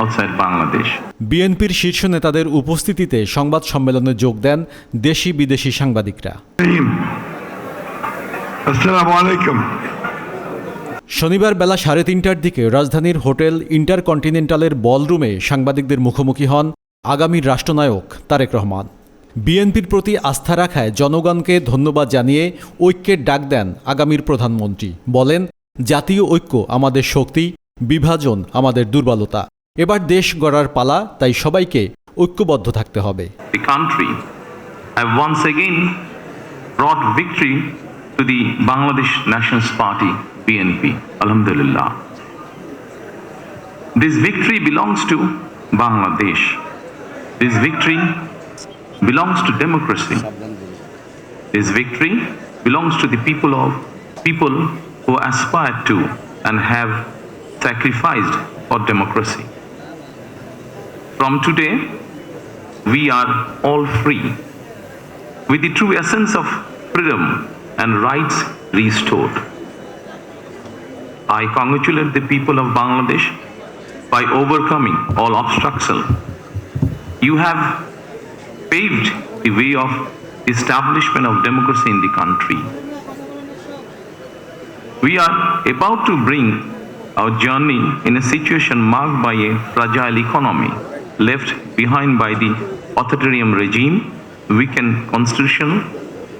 outside Bangladesh. বিএনপির শীর্ষ নেতাদের উপস্থিতিতে সংবাদ সম্মেলনে যোগ দেন দেশি বিদেশি সাংবাদিকরা। আসসালামু আলাইকুম। শনিবার বেলা সাড়ে তিনটার দিকে রাজধানীর হোটেল ইন্টারকন্টিনেন্টালের বলরুমে সাংবাদিকদের মুখোমুখি হন আগামীর রাষ্ট্রনায়ক তারেক রহমান। বিএনপির প্রতি আস্থা রাখায় জনগণকে ধন্যবাদ জানিয়ে ঐক্যের ডাক দেন আগামীর প্রধানমন্ত্রী। বলেন জাতীয় ঐক্য আমাদের শক্তি বিভাজন আমাদের দুর্বলতা। এবার দেশ গড়ার পালা তাই সবাইকে ঐক্যবদ্ধ থাকতে হবে The country have once again brought victory to the Party, victory belongs to victory belongs to democracy. This victory belongs to the people of people who aspire to and have sacrificed for democracy. From today, we are all free with the true essence of freedom and rights restored. I congratulate the people of Bangladesh by overcoming all obstacles. You have paved the way of establishment of democracy in the country. We are about to bring our journey in a situation marked by a fragile economy left behind by the authoritarian regime, weakened constitution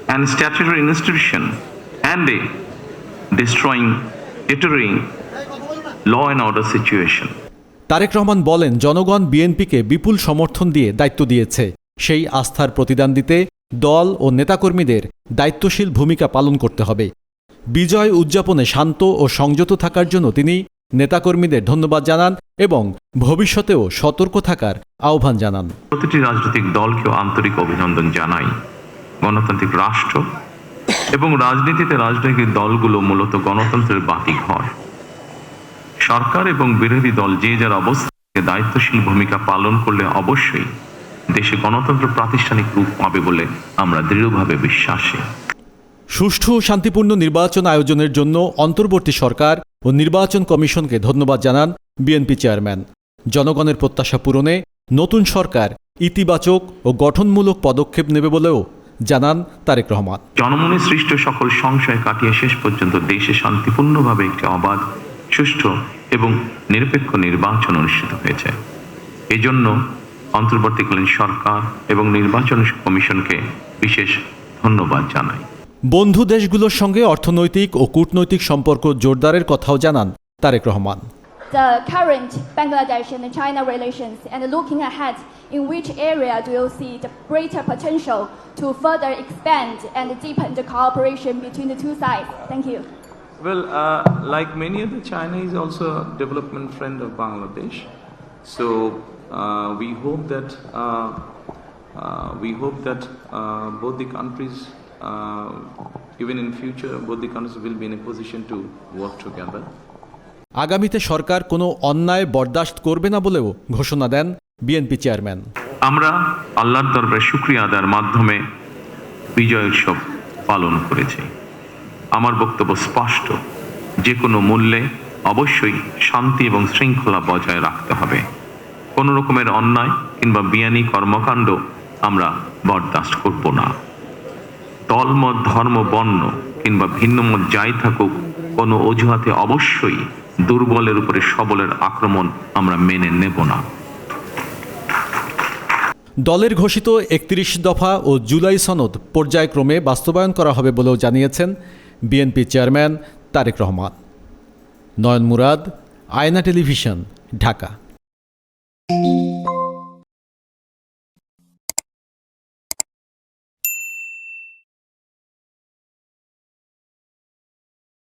and statutory institution, and a destroying, deterring law and order situation. Tarique Rahman বলেন জনগণ বিএনপিকে বিপুল সমর্থন দিয়ে দায়িত্ব দিয়েছে সেই আস্থার প্রতিদান দিতে দল ও নেতাকর্মীদের দায়িত্বশীল ভূমিকা পালন করতে হবে বিজয় উদযাপনে শান্ত ও সংযত থাকার জন্য তিনি নেতাকর্মীদের ধন্যবাদ জানান এবং ভবিষ্যতেও সতর্ক থাকার আহ্বান জানান। প্রতিটি রাজনৈতিক দলকেও আন্তরিক অভিনন্দন জানাই। গণতান্ত্রিক রাষ্ট্র এবং রাজনীতিতে রাজনৈতিক দলগুলো মূলত গণতন্ত্রের বাতিক হয় সরকার এবং বিরোধী দল যে যার অবস্থাকে দায়িত্বশীল ভূমিকা পালন করলে অবশ্যই দেশে গণতন্ত্র প্রাতিষ্ঠানিক রূপ পাবে বলে আমরা দৃঢ়ভাবে বিশ্বাসী। সুষ্ঠু ও শান্তিপূর্ণ নির্বাচন আয়োজনের জন্য অন্তর্বর্তী সরকার ও নির্বাচন কমিশনকে ধন্যবাদ জানান বিএনপি চেয়ারম্যান। জনগণের প্রত্যাশা পূরণে নতুন সরকার ইতিবাচক ও গঠনমূলক পদক্ষেপ নেবে বলেও জানান তারেক রহমান। জনমনে সৃষ্ট সকল সংশয় কাটিয়ে শেষ পর্যন্ত দেশে শান্তিপূর্ণভাবে একটি অবাধ, সুষ্ঠু এবং নিরপেক্ষ নির্বাচন অনুষ্ঠিত হয়েছে। এজন্য অন্তর্বর্তীকালীন সরকার এবং নির্বাচন কমিশনকে বিশেষ ধন্যবাদ জানাই। বন্ধু দেশগুলোর সঙ্গে অর্থনৈতিক ও কূটনৈতিক সম্পর্ক জোরদারের কথাও জানান Tarique Rahman the current Bangladesh and China relations and looking ahead, in which area do you see the greater potential to further expand and deepen the cooperation between the two sides? Thank you. Well, uh, like many other, China is also a development friend of Bangladesh. So uh, we hope that uh, uh, we hope that uh, both the countries, uh, even in future, both the countries will be in a position to work together. আগামীতে সরকার কোনো অন্যায় বরদাস্ত করবে না বলেও ঘোষণা দেন BNP chairman. আমরা আল্লাহর দরবারে শুক্রিয়া আদার মাধ্যমে বিজয় উৎসব পালন করেছি। আমার বক্তব্য স্পষ্ট। যে কোনো মূল্যে অবশ্যই শান্তি এবং শৃঙ্খলা বজায় রাখতে হবে। কোনো রকমের অন্যায় কিংবা বিয়ানি কর্মকাণ্ড আমরা বরদাস্ত করব না। দলমত ধর্ম, বর্ণ কিংবা ভিন্নমত যাই থাকুক, কোনো অজুহাতে অবশ্যই দুর্বলের উপরে সবলের আক্রমণ আমরা মেনে নেব না। দলের ঘোষিত একত্রিশ দফা ও জুলাই সনদ পর্যায়ক্রমে বাস্তবায়ন করা হবে বলেও জানিয়েছেন BNP chairman Tarique Rahman. Nayan Murad, Ayna television, Dhaka.